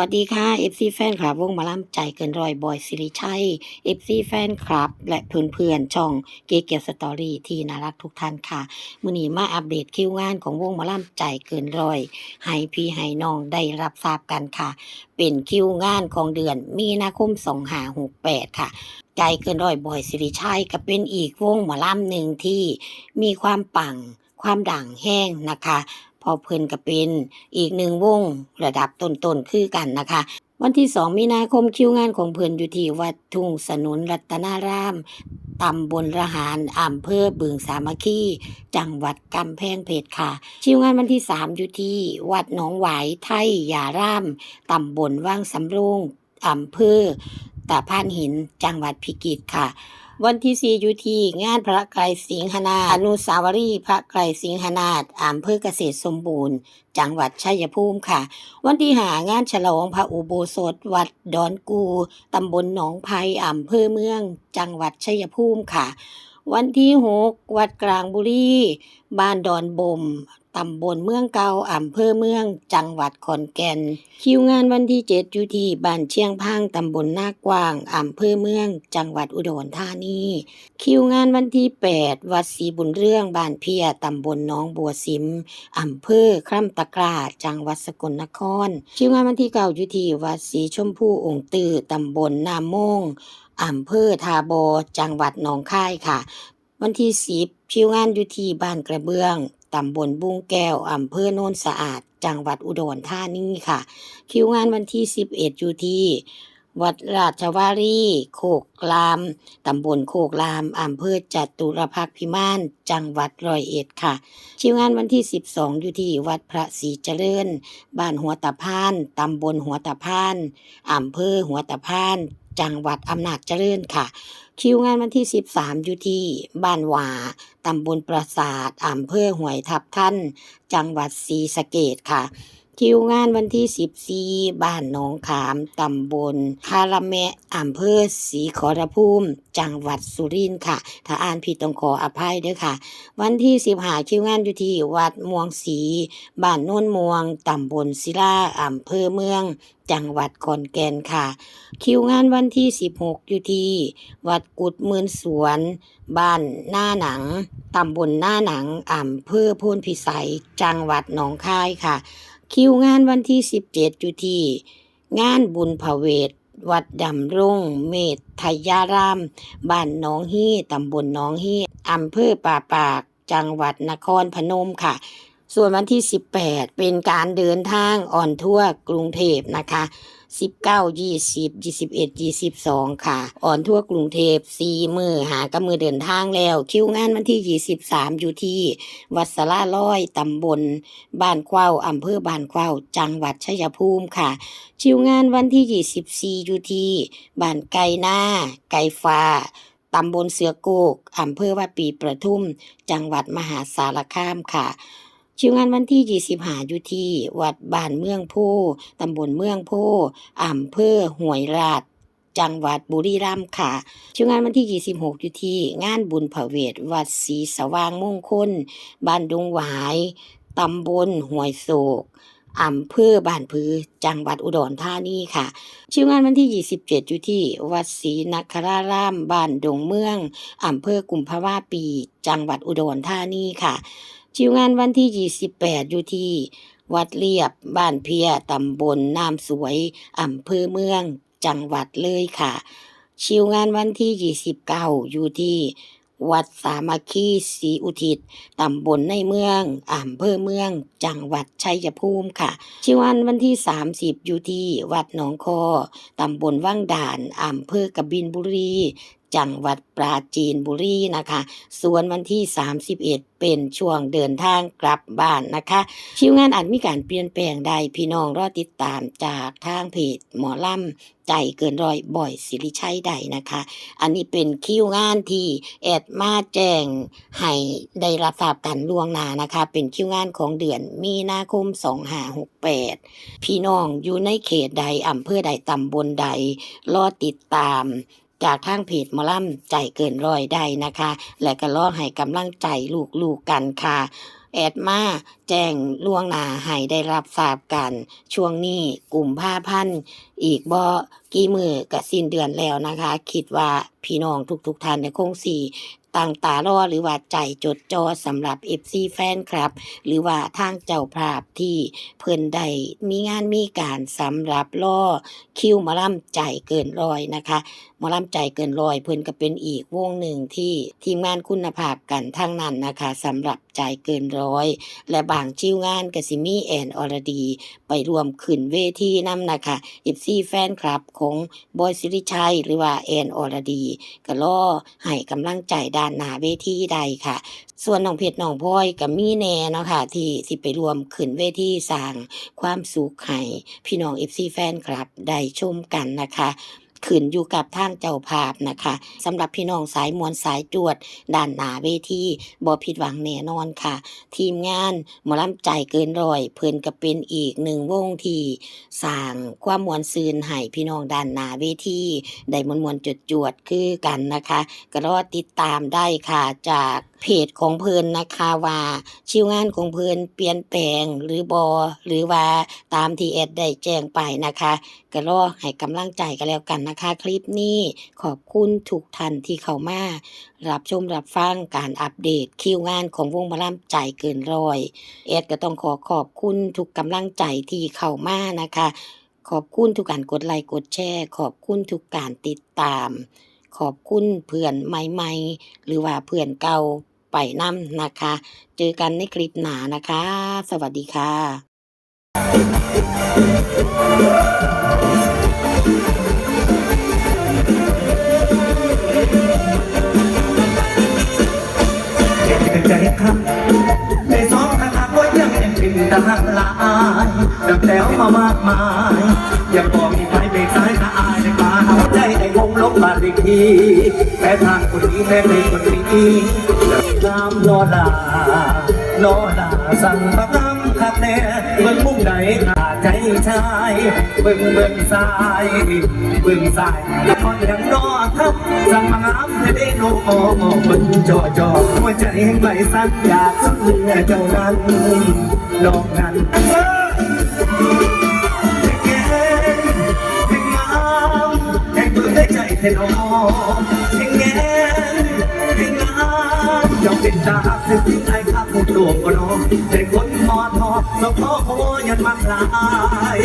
วัสดีค่ะ FC แฟนคลับวงมาล่ำใจเกินรอยบอยสิริชัย FC แฟนคลับ และเพื่อนๆช่องเกเกียสตอรี่ที่น่ารักทุกท่านค่ะมื้อนี้มาอัปเดตคิวงานของวงมาล่ำใจเกินรอยให้พี่ให้น้องได้รับทราบกันค่ะ เป็นคิวงานของเดือนมีนาคม2568ค่ะใจเกินร้อยบอยสิริชัยก็เป็นอีกวงหมอลำหนึ่งที่มีความปังความด่างแห้งนะคะ อเพิ่นก็เป็นอีกหนึ่งวงระดับต้นๆคือกันนะคะ วันที่ 2 มีนาคมคิวงานของเพิ่นอยู่ที่วัดทุ่งสนุนรัตนารามตำบลระหารอำเภอบึงสามัคคีจังหวัดกำแพงเพชรค่ะคิวงานวันที่ 3 อยู่ที่ วัดหนองหวายไทยยารามตำบลว่างสำโรงอำเภอตาพานหินจังหวัดพิจิตรค่ะ วันที่ 4 ยูที งานพระไกรสิงหนาถอนุสาวรีย์พระไกรสิงหนาถอำเภอเกษตรสมบูรณ์ จังหวัดชัยภูมิค่ะ วันที่หางานฉลองพระอุโบสถ วัดดอนกู ตำบลหนองไผ่อำเภอเมือง จังหวัดชัยภูมิค่ะ วันที่ 6 วัดกลางบุรีบ้านดอนบมตำบลเมืองเก่าอำเภอเมือง จังหวัดขอนแก่น คิวงานวันที่ 7 อยู่ที่บ้านเชียงพังตำบลนากว้างอำเภอเมือง จังหวัดอุดรธานี คิวงานวันที่ 8 วัดศรีบุญเรื่องบ้านเพียตำบลน้องบัวสิมอำเภอคร่ำตะกร้าจังหวัดสกลนคร คิวงานวันที่9อยู่ที่วัดศรีชมพูองค์ตือตำบลนามโมงอำเภอทาบอจังหวัดหนองคายค่ะ วันที่10คิวงานอยู่ที่บ้านกระเบื้องตำบลบุงแก้วอำเภอโนนสะอาด จังหวัดอุดรธานีค่ะ คิวงานวันที่ 11 อยู่ที่ วัดราชวารีโคกลาม ตำบลโคกลามอำเภอจตุรพักพิมาน จังหวัดร้อยเอ็ดค่ะ คิวงานวันที่ 12 อยู่ที่วัดพระศรีเจริญ บ้านหัวตะพาน ตำบลหัวตะพานอำเภอหัวตะพาน จังหวัดอำนาจเจริญค่ะ คิวงานวันที่ 13 อยู่ที่บ้านหวาตำบลปราสาทอำเภอหวยทับท่านจังหวัดศรีสะเกดค่ะ คิวงานวันที่ 14 บ้านหนองขาม ตำบลคาราแมะอำเภอศรีขอรภูมิ จังหวัดสุรินทร์ค่ะ ถ้าอ่านผิดต้องขออภัยด้วยค่ะ วันที่ 15 คิวงานอยู่ที่วัดม่วงศรีบ้านโน่นม่วง ตำบลศิลาอำเภอเมือง จังหวัดขอนแก่นค่ะ คิวงานวันที่ 16 อยู่ที่ วัดกุดหมื่นสวน บ้านหน้าหนัง ตำบลหน้าหนังอำเภอโพนพิสัย จังหวัดหนองคายค่ะ คิวงานวันที่ 17อยู่ที่ งานบุญพระเวทวัดดำรงเมธทยาราม บ้านหนองฮีตำบลหนองฮีอำเภอป่าปาก จังหวัดนครพนมค่ะ ส่วนวันที่ 18 เป็นการเดินทางอ่อนทั่วกรุงเทพนะคะ19 20 21 22ค่ะ อ่อนทั่วกรุงเทพ4มือหากำมือเดินทางแล้ว คิวงานวันที่23อยู่ที่ วัดสลาร้อยตำบล บ้านเข้าวอำเภอบ้านเข้าวจังหวัดชัยภูมิค่ะ คิวงานวันที่24อยู่ที่บ้านไก่หน้า ไก่ฟ้าตำบลเสือโกกอำเภอว่าปีประทุม จังหวัดมหาสารคามค่ะ คิวงานวันที่25อยู่ที่ วัดบ้านเมืองโพตำบลเมืองโพอำเภอห้วยราชจังหวัดบุรีรัมย์ค่ะชิวงานวันที่ 26 อยู่ที่ งานบุญผเวทวัดศรีสว่างมงคล บ้านดงหวาย ตำบลห้วยโศก อำเภอบ้านผือ จังหวัดอุดรธานีค่ะคิวงานวันที่ 27 อยู่ที่ วัดศรีนครารามบ้านดงเมืองอำเภอกุมภาวาปี จังหวัดอุดรธานีค่ะคิวงานวันที่ 28 อยู่ที่ วัดเรียบ บ้านเพียตำบลน้ำสวยอำเภอเมือง จังหวัดเลยค่ะคิวงานวันที่ 29 อยู่ที่ วัดสามัคคีศรีอุทิศตำบลในเมืองอำเภอเมือง จังหวัดชัยภูมิค่ะ ชิวันวันที่ 30 อยู่ที่วัดหนองคอตำบลว่างด่านอำเภอกบินบุรี จังหวัดปราจีนบุรีนะคะ ส่วนวันที่ 31 เป็นช่วงเดินทางกลับบ้านนะคะ คิวงานอาจมีการเปลี่ยนแปลงใดพี่น้องรอติดตามจากทางเพจหมอลำใจเกินร้อยบ่อยสิริชัยใดนะคะ อันนี้เป็นคิวงานที่แอดมาแจ้งให้ได้รับทราบกันล่วงหน้านะคะ เป็นคิวงานของเดือนมีนาคม 2568 พี่น้องอยู่ในเขตใดอำเภอใดตำบลใดรอติดตาม จากทางเพจมอลัมใจเกินร้อยได้นะคะ และก็รอให้กำลังใจลูกๆกันค่ะ แอดมาแจ้งล่วงหน้าให้ได้รับทราบกัน ช่วงนี้กลุ่มผ้าพันอีกบ่กี่มือกับสิ้นเดือนแล้วนะคะ คิดว่าพี่น้องทุกๆท่านในคงสิ ตั้งตารอหรือว่าใจจดจ่อสำหรับ FC แฟนครับ หรือว่าทางเจ้าภาพที่เพิ่นได้มีงานมีการสำหรับล่อคิวมาล่ำใจเกินร้อยนะคะมอล่ำใจเกินร้อยเพิ่นก็เป็นอีกวงหนึ่งที่ทีมงานคุณภาพกันทั้งนั้นนะคะสำหรับใจเกินร้อย และบางชิวงานกสิมีแอนอรดี ไปรวมขึ้นเวทีนำนะคะ FC แฟนคลับของบอยสิริชัย หรือว่าแอนอรดี ก็รอให้กำลังใจได้านหนาเวทีใดค่ะ ส่วนน้องเพชรน้องพ้อยกับมีแน่เนาะค่ะ ที่สิไปรวมขึ้นเวทีสร้างความสุขให้พี่น้องเอฟซีแฟนคลับได้ชมกันนะคะ ขึ้นอยู่กับทางเจ้าภาพนะคะสำหรับพี่น้องสายมวลสายจวดด้านหนาเวทีบ่ผิดหวังแน่นอนค่ะ ทีมงานหมอลำใจเกินร้อยเพิ่นก็เป็นอีกหนึ่งวงที่สร้างความมวลซืนให้พี่น้องด้านหนาเวทีได้มวลมวลจดจวดคือกันนะคะ ก็รอติดตามได้ค่ะจากเพจของเพิ่นนะคะว่าชิวงานของเพิ่นเปลี่ยนแปลงหรือบอหรือว่าตามที่แอดได้แจ้งไปนะคะก็รอให้กำลังใจกันแล้วกันนะคะ คลิปนี้ขอบคุณทุกท่านที่เข้ามารับชมรับฟังการอัปเดตคิวงานของวงหมอลำใจเกินร้อยแอดก็ต้องขอขอบคุณทุกกำลังใจที่เข้ามานะคะ ขอบคุณทุกการกดไลค์กดแชร์ ขอบคุณทุกการติดตาม ขอบคุณเพื่อนใหม่ๆ หรือว่าเพื่อนเก่าไปนํนะคะ เจอกันในคลิปหน้านะคะ สวัสดีค่ะใจครับในสองข้างว่ายังเป็นทารลายดับแล้วมามากมายยังบอกมีไฟเบร บบาดอีกทีแม้ทางคนนี้แม้เพลงคนนี้ตามรอดารอดาสั่งประคำขับแน่เบิ่งมุมใดขาใจชายเบิ่งเบิ่งซ้ายเบิ่งซ้ายล้วคนยังรอครับสั่งมางามให้ได้โนโอเบิ่งจอจอหัวใจแห่งใบสักอยากเหลือเจ้านั้นลองนั้น นอแห่งแง่แห่งงามยอมเป็นตาซึ่งที่ไอ้ข้าผู้ตัวก็น้อแต่คนมอทอสมพ่อโคยันมาคลาย